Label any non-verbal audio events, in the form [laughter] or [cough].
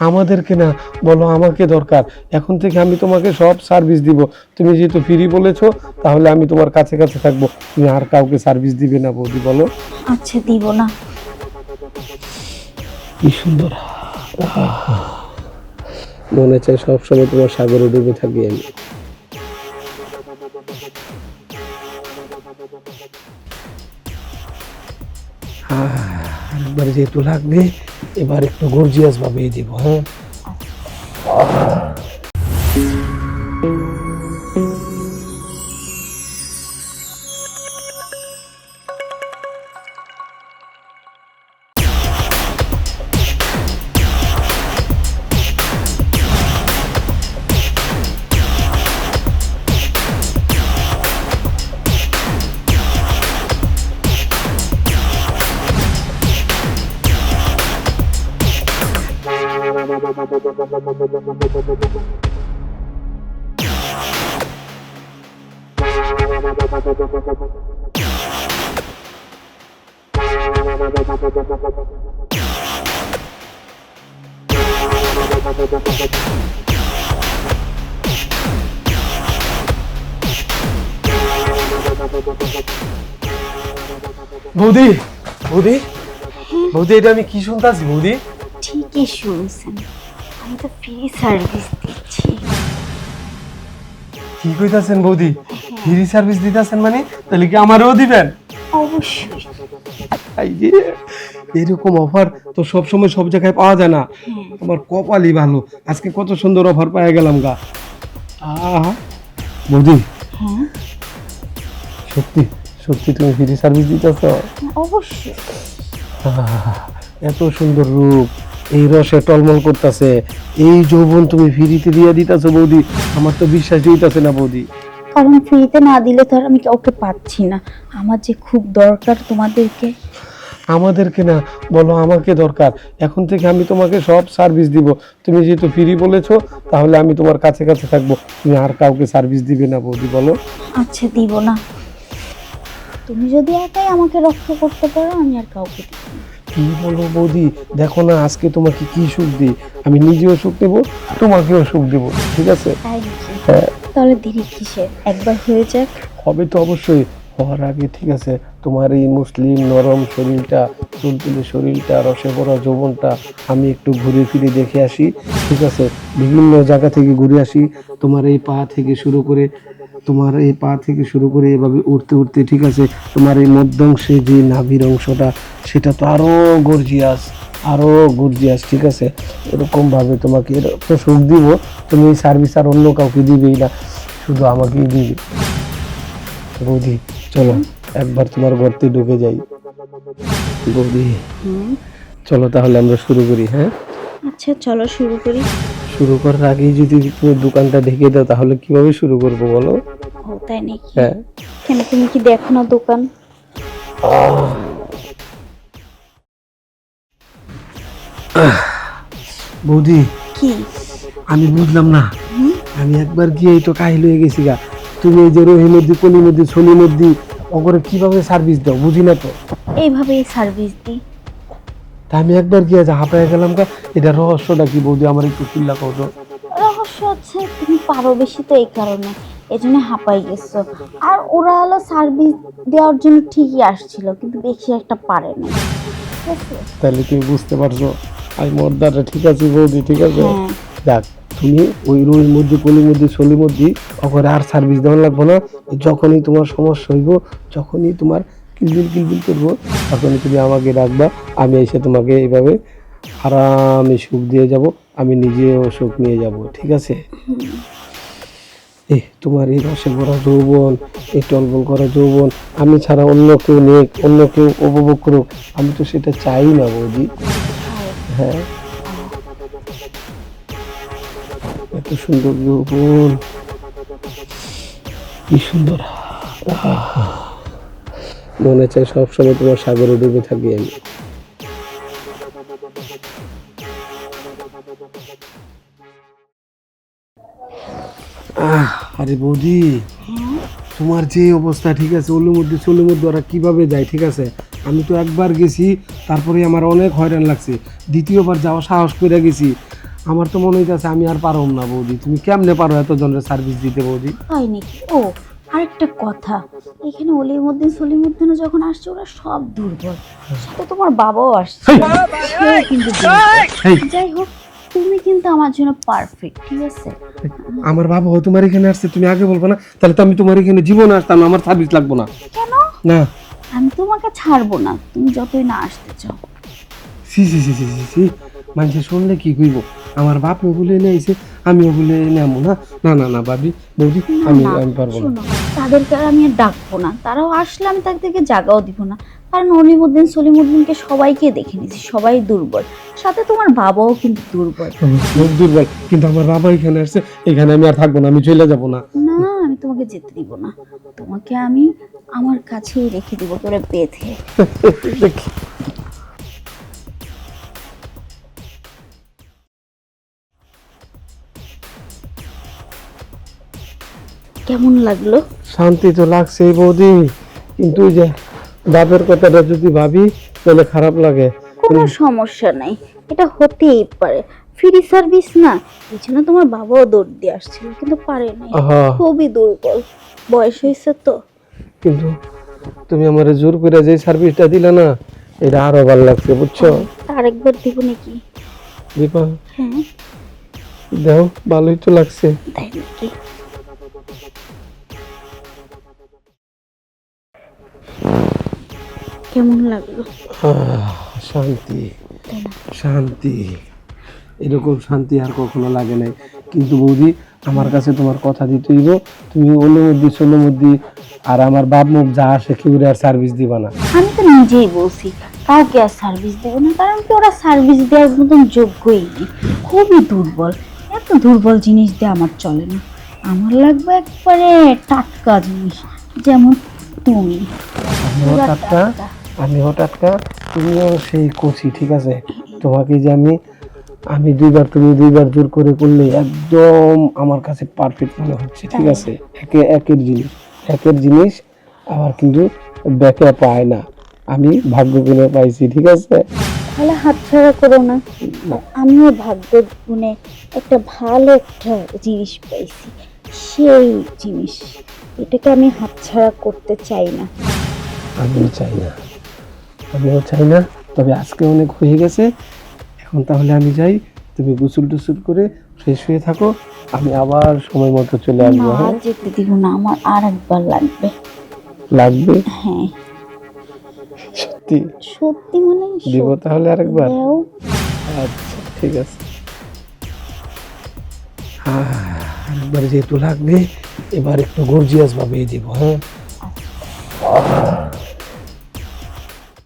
আমাদেরকে না বলো আমাকে দরকার। এখন থেকে আমি তোমাকে সব সার্ভিস দিব। তুমি যেহেতু ফ্রি বলেছ তাহলে আমি তোমার কাছে কাছে থাকব। তুমি আর কাউকে সার্ভিস দিবে না বৌদি বলো। আচ্ছা দিব না। কি সুন্দর। মনে চাই সবসময় তোমার সাগরে ডুবে থাকি আমি। আরেকবার যেহেতু লাগবে এবার একটু গর্জিয়াস ভাবে দিব হ্যাঁ? বৌদি বৌদি? বৌদি এটা আমি কি শুনতাছি বৌদি? ঠিকই শুনছেন। আমি তো ফ্রি সার্ভিস দিচ্ছি। কি কইতাছেন বৌদি? ফ্রি সার্ভিস দিতাছেন মানে? তাহলে কি আমারও দিবেন? অবশ্যই। এই যে এরকম অফার তো সব সময় সব জায়গায় পাওয়া যায় না। আমার কপালই ভালো। আজকে কত সুন্দর অফার পাওয়া গেলাম গা। আহা। বৌদি। হ্যাঁ। সত্যি সত্যি তুমি ফ্রি সার্ভিস দিতেছ? অবশ্যই। এত সুন্দর রূপ। এই রসে টলমল করতেছে। এই যৌবন তুমি ফ্রিতে দিয়ে দিতেছো বৌদি আমার তো বিশ্বাস হইতাছে না বৌদি। কারণ ফ্রিতে না দিলে তো আর আমি কাউকে পাচ্ছি না। আমার যে খুব দরকার তোমাদেরকে। আমাদেরকে না বলো আমাকে দরকার। এখন থেকে আমি তোমাকে সব সার্ভিস দিব। তুমি যেহেতু ফ্রি বলেছ তাহলে আমি তোমার কাছে কাছে থাকব। তুমি আর কাউকে সার্ভিস দিবে না বৌদি বলো। আচ্ছা দিব না। তুমি যদি একাই আমাকে রক্ষা করতে পারো আমি আর কাউকে দিব না। কি বলব বৌদি? দেখো না আজকে তোমাকে কি সুখ দিই? আমি নিজেও সুখ দেবো তোমাকেও সুখ দেবো ঠিক আছে? হ্যাঁ। তাহলে দেরি কিসে? একবার হয়ে যাক। হবে তো অবশ্যই। হওয়ার আগে ঠিক আছে? তোমার এই মুসলিম নরম শরীরটা তুলতুলে শরীরটা রসে ভরা যৌবনটা আমি একটু ঘুরে ফিরে দেখে আসি ঠিক আছে? বিভিন্ন জায়গা থেকে ঘুরে আসি। তোমার এই পা থেকে শুরু করে তোমার এই পা থেকে শুরু করে এভাবে উঠতে উঠতে ঠিক আছে তোমার এই মধ্যাংশে যে নাভির অংশটা সেটা তো আরও গর্জিয়াস আরও গর্জিয়াস ঠিক আছে? এরকম ভাবে তোমাকে এত সুখ দিব তুমি এই সার্ভিস আর অন্য কাউকে দিবেই না শুধু আমাকেই দিবে। বৌদি চলো একবার তোমার গর্তে ঢুকে যাই। বৌদি চলো তাহলে আমরা শুরু করি হ্যাঁ? আচ্ছা চলো শুরু করি। শুরু করার আগেই যদি তুমি দোকানটা ঢেকে দাও তাহলে কীভাবে শুরু করব বলো? ও তাই নাকি? হ্যাঁ। কেন তুমি কি দেখো না দোকান? বৌদি কি? আমি বুঝলাম না। আমি একবার গিয়েই তো কাহিল হয়ে গেছি গা। তুমি এই যে রোহি নদী কলি নদী সলি নদী ওগরে কীভাবে সার্ভিস দাও বুঝি না তো? এইভাবেই সার্ভিস দিই। তা আমি একবার গিয়ে যা হাঁপায় গেলাম গা এটা রহস্যটা কি বৌদি আমার একটু কিল্লা করো রহস্য হচ্ছে তুমি পারো বেশি তো এই কারণে এই জন্য হাঁপাই গেছো। আর ওরা হলো সার্ভিস দেওয়ার জন্য ঠিকই আসছিল কিন্তু বেশি একটা পারে না। তাহলে তুমি বুঝতে পারছ আমি মর্দাটা ঠিক আছে বৌদি ঠিক আছে? হ্যাঁ। যাক তুমি ওই রুমের মধ্যে কলির মধ্যে সলির মধ্যে ওখানে আর সার্ভিস দেওয়া লাগবে না। যখনই তোমার সমস্যা হইব যখনই তোমার কিলবিল কিলবিল করব? তখনই তুমি আমাকে ডাকবা আমি এসে তোমাকে এইভাবে আরামে সুখ দিয়ে যাব, আমি নিজেও সুখ নিয়ে যাব, ঠিক আছে? এ তোমার এই রসে ভরা যৌবন, এই টলবল করা যৌবন, আমি ছাড়া অন্য কেউ নেই, অন্য কেউ উপভোগ করুক, আমি তো সেটা চাই না, বৌদি। হ্যাঁ? এত সুন্দর যৌবন, কি সুন্দর। আহা! মনে চাই সবসময় তোমার সাগরে ডুবে থাকি আমি। আরে বৌদি তোমার যে অবস্থা ঠিক আছে? মধ্যে চুলের মধ্যে ওরা কীভাবে যায় ঠিক আছে? আমি তো একবার গেছি তারপরে আমার অনেক হয়রান লাগছে। দ্বিতীয়বার যাওয়া সাহস করে গেছি। আমার তো মনে হইতেছে আমি আর পারব না বৌদি। তুমি কেমনে পারো এত জনের সার্ভিস দিতে বৌদি? হয় নাকি? ও আরেকটা কথা এখানে অলিমুদ্দিন সলিমুদ্দিনও যখন আসছে ওরা সব দুর্বল। সাথে তোমার বাবাও আসছে। সেও কিন্তু দুর্বল। যাই হোক তুমি কিন্তু আমার জন্য পারফেক্ট ঠিক আছে? আমার বাবা ও তোমার এখানে আসছে তুমি আগে বলব না। তাহলে তো আমি তোমার এখানে জীবন আসতাম না, আমার সার্ভিস লাগবো না। কেন? না। আমি তোমাকে ছাড়বো না তুমি যতই না আসতে চাও। সি সি সি সি সি সি মানুষে শুনলে কি কইব? আমার বাপ ওগুলো এনে আইছে আমি ওগুলো নেব না। না না না ভাবি বৌদি আমি আমি পারব না। তাদেরকে আর আমি আর ডাকবো না। তারাও আসলে আমি তাদেরকে জাগাও দিব না। কারণ অলিমুদ্দিন সলিমুদ্দিনকে সবাইকে দেখে নিয়েছি সবাই দুর্বল। সাথে তোমার বাবাও কিন্তু দুর্বল। খুব দুর্বল কিন্তু আমার বাবা এখানে আসছে এখানে আমি আর থাকব না আমি চলে যাব না। না আমি তোমাকে যেতে দিব না। তোমাকে আমি আমার কাছেই রেখে দিব করে বেঁধে। [laughs] দেখি। কেমন লাগল? শান্তি তো লাগছেই বৌদি। কিন্তু যে বাপের কথাটা যদি ভাবি তাহলে খারাপ লাগে। কোনো সমস্যা নাই। এটা হতেই পারে। ফ্রি সার্ভিস না এই জন্য তোমার বাবাও দৌড় দিয়ে আসছিল কিন্তু পারে নাই। খুবই দুর্বল। বয়স হয়েছে তো। কিন্তু তুমি আমার জোর করে যে সার্ভিসটা দিলে না এটা আরও ভালো লাগছে বুঝছ? আরেকবার দিব নাকি? দীপা হ্যাঁ। দেও ভালোই তো লাগছে। তাই নাকি? কেমন লাগল? শান্তি শান্তি। এরকম শান্তি আর কখনো লাগে নাই। কিন্তু বৌদি আমার কাছে তোমার কথা দিতে হইব। তুমি অনুমতি সনুমতি আর আমার বাপ মুখ যা আসে কেউ আর সার্ভিস দিবা না। আমি তো নিজেই বলছি কাউকে আর সার্ভিস দেবো না কারণ কি ওরা সার্ভিস দেওয়ার মতন যোগ্যই নেই। খুবই দুর্বল। এত দুর্বল জিনিস দিয়ে আমার চলে না। আমার লাগবে একবারে টাটকা জিনিস যেমন তুমি। টাটকা। টাটকা। আমিও টাটকা তুমিও সেই কচি ঠিক আছে? তোমাকে যে আমি আমি দুইবার তুমি দুইবার জোর করে করলে একদম আমার কাছে পারফেক্ট মনে হচ্ছে ঠিক আছে? একে একের জিনিস একের জিনিস আবার কিন্তু ব্যাকে পায় না। আমি ভাগ্য গুনে পাইছি ঠিক আছে? তাহলে হাতছাড়া করো না। আমিও ভাগ্য গুণে একটা ভালো একটা জিনিস পাইছি সেই জিনিস। এটাকে আমি হাতছাড়া করতে চাই না। আমিও চাই না। আমিও চাই না। তবে আজকে অনেক হয়ে গেছে। এখন তাহলে আমি যাই। তুমি গোসল টুসুল করে ফ্রেশ হয়ে থাকো। আমি আবার সময় মতো চলে আসব হ্যাঁ? যেতে দিব না। আমার আর একবার লাগবে। লাগবে? হ্যাঁ। সত্যি? সত্যি মানে দিব তাহলে আরেকবার? আচ্ছা ঠিক আছে। আরেকবার যেহেতু লাগবে এবার একটু গর্জিয়াস ভাবে দিব হ্যাঁ?